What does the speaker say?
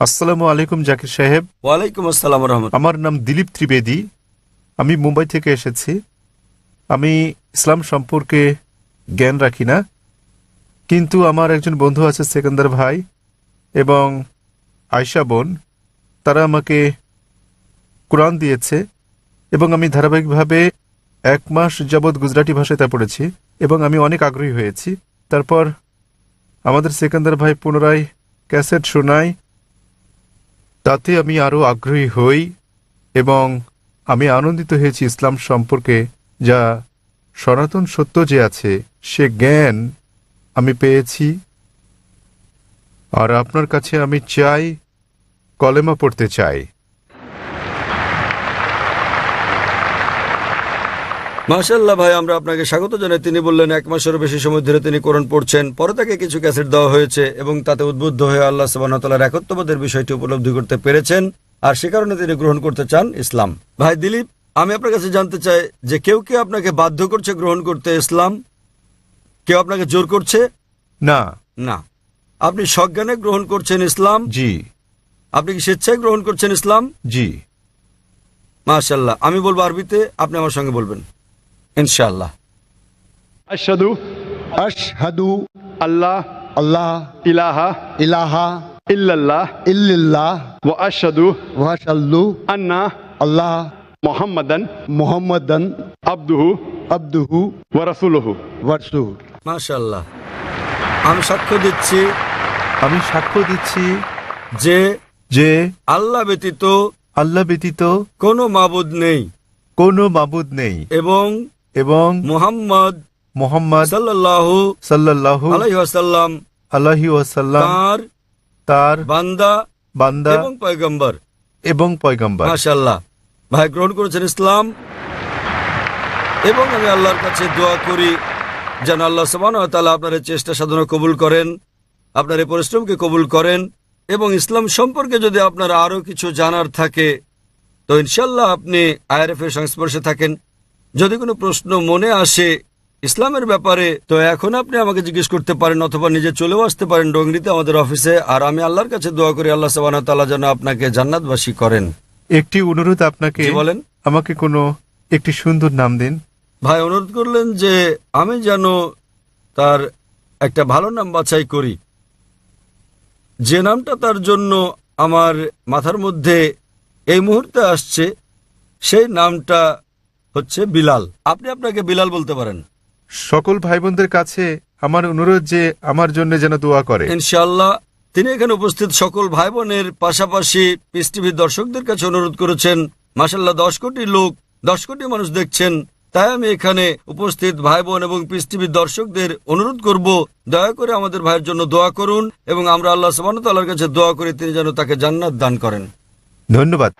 আসসালামু আলাইকুম জাকির সাহেব। ওয়ালাইকুম আসসালাম রহমত আমার নাম দিলীপ ত্রিবেদী। আমি মুম্বাই থেকে এসেছি। আমি ইসলাম সম্পর্কে জ্ঞান রাখি না। কিন্তু আমার একজন বন্ধু আছে সেকেন্দার ভাই এবং আয়শা বোন। তারা আমাকে কোরআন দিয়েছে এবং আমি ধারাবাহিকভাবে এক মাস যাবৎ গুজরাটি ভাষায় তা পড়েছি এবং আমি অনেক আগ্রহী হয়েছি। তারপর আমাদের সেকেন্দার ভাই পুনরায় ক্যাসেট শোনায়। তাতে আমি আরও আগ্রহী হই এবং আমি আনন্দিত হয়েছি ইসলাম সম্পর্কে, যা সনাতন সত্য যে আছে, সে জ্ঞান আমি পেয়েছি। আর আপনার কাছে আমি চাই, কলেমা পড়তে চাই। মাশাল্লাহ ভাই আমরা আপনাকে স্বাগত জানাই। তিনি বললেন এক মাসেরও বেশি সময় ধরে তিনি কোরআন পড়ছেন। পরে তাকে কিছু ক্যাসেট দেওয়া হয়েছে এবং তাতে উদ্বুদ্ধ হয়ে আল্লাহ সাবানতালার একত্ববাদের বিষয়টি উপলব্ধি করতে পেরেছেন আর সে কারণে তিনি গ্রহণ করতে চান ইসলাম। ভাই দিলীপ আমি আপনার কাছে জানতে চাই যে কেউ কেউ আপনাকে বাধ্য করছে গ্রহণ করতে ইসলাম? কেউ আপনাকে জোর করছে? না। না। আপনি সজ্ঞানে গ্রহণ করছেন ইসলাম? জি। আপনি কি স্বেচ্ছায় গ্রহণ করছেন ইসলাম? জি। মাশাল্লাহ আমি বলব আরবিতে আপনি আমার সঙ্গে বলবেন। ইনশাল্লাহ আশহাদু আশহাদু আল্লাহ আল্লাহ ইলাহা ইলাহা ইল্লাল্লাহ ইল্লিল্লাহ ওয়া আশহাদু ওয়া আশহাদু আন্না আল্লাহ মুহাম্মাদান মুহাম্মাদান আব্দুহু আব্দুহু ওয়া রাসূলুহু। ওয়া রাসূল মাশাআল্লাহ। আমি সাক্ষ্য দিচ্ছি আমি সাক্ষ্য দিচ্ছি যে যে আল্লাহ ব্যতীত আল্লাহ ব্যতীত কোনো মাবুদ নেই। কোনো মাবুদ নেই। এবং এবং মুহাম্মদ মোহাম্মদ সাল্লাল্লাহু সাল্লাল্লাহু আলাইহি ওয়াসাল্লাম আলাহি ওয়াসাল্লাম তার তার বান্দা বান্দা এবং পয়গম্বর। এবং পয়গম্বর। মাশাল্লাহ ভাই গ্রহণ করেছেন ইসলাম। এবং আমি আল্লাহর কাছে দোয়া করি যেন আল্লাহ সুবহানাহু তাআলা আপনার চেষ্টা সাধনা কবুল করেন আপনার এই পরিশ্রমকে কবুল করেন এবং ইসলাম সম্পর্কে যদি আপনার আরও কিছু জানার থাকে তো ইনশাল্লাহ আপনি আইআরএফ এর সংস্পর্শে থাকেন। যদি কোনো প্রশ্ন মনে আসে ইসলামের ব্যাপারে তো এখন আপনি আমাকে জিজ্ঞেস করতে পারেন অথবা নিজে চলেও আসতে পারেন ডোংরিতে আমাদের অফিসে। আর আমি আল্লাহর কাছে দোয়া করি আল্লাহ তাআলা যেন আপনাকে জান্নাতবাসী করেন। একটি অনুরোধ আপনাকে জি বলেন। আমাকে কোনো একটি সুন্দর নাম দিন। ভাই অনুরোধ করলেন যে আমি যেন তার একটা ভালো নাম বাছাই করি। যে নামটা তার জন্য আমার মাথার মধ্যে এই মুহূর্তে আসছে সেই নামটা হচ্ছে বিলাল। আপনি আপনাকে বিলাল বলতে পারেন। সকল ভাই বোনদের কাছে আমার অনুরোধ যে আমার জন্য যেন দোয়া করে। ইনশাল্লাহ তিনি এখানে উপস্থিত সকল ভাই বোনের পাশাপাশি পিস টিভির দর্শকদের কাছে অনুরোধ করেছেন মাসাল্লাহ দশ কোটি লোক দশ কোটি মানুষ দেখছেন তাই আমি এখানে উপস্থিত ভাই বোন এবং পিস টিভির দর্শকদের অনুরোধ করব দয়া করে আমাদের ভাইয়ের জন্য দোয়া করুন এবং আমরা আল্লাহ তাআলার কাছে দোয়া করে তিনি যেন তাকে জান্নাত দান করেন। ধন্যবাদ।